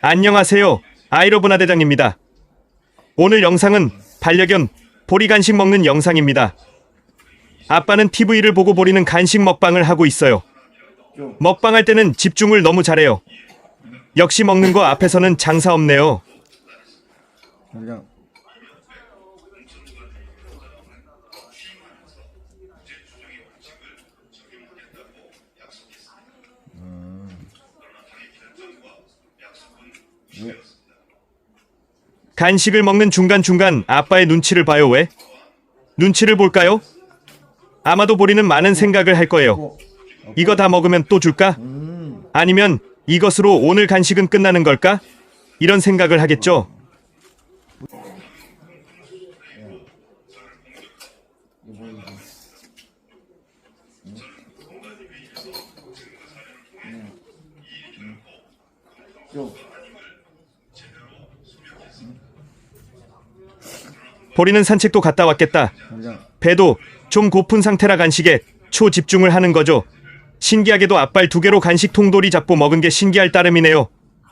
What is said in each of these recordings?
안녕하세요. 아이러브나 대장입니다. 오늘 영상은 반려견 보리 간식 먹는 영상입니다. 아빠는 TV를 보고 보리는 간식 먹방을 하고 있어요. 먹방할 때는 집중을 너무 잘해요. 역시 먹는 거 앞에서는 장사 없네요. 간식을 먹는 중간중간 아빠의 눈치를 봐요, 왜? 눈치를 볼까요? 아마도 보리는 많은 생각을 할 거예요. 이거 다 먹으면 또 줄까? 아니면 이것으로 오늘 간식은 끝나는 걸까? 이런 생각을 하겠죠. 요 보리는 산책도 갔다 왔겠다. 배도 좀 고픈 상태라 간식에 초집중을 하는 거죠. 신기하게도 앞발 두 개로 간식 통돌이 잡고 먹은 게 신기할 따름이네요.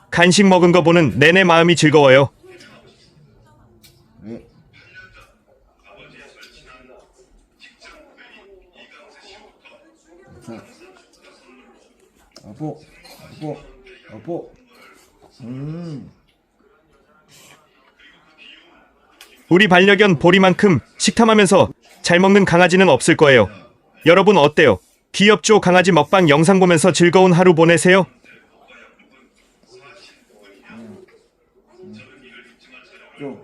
간식 먹은 거 보는 내내 마음이 즐거워요. 아포, 아포, 아포. 음, 우리 반려견 보리만큼 식탐하면서 잘 먹는 강아지는 없을 거예요. 여러분 어때요? 귀엽죠? 강아지 먹방 영상 보면서 즐거운 하루 보내세요. 음.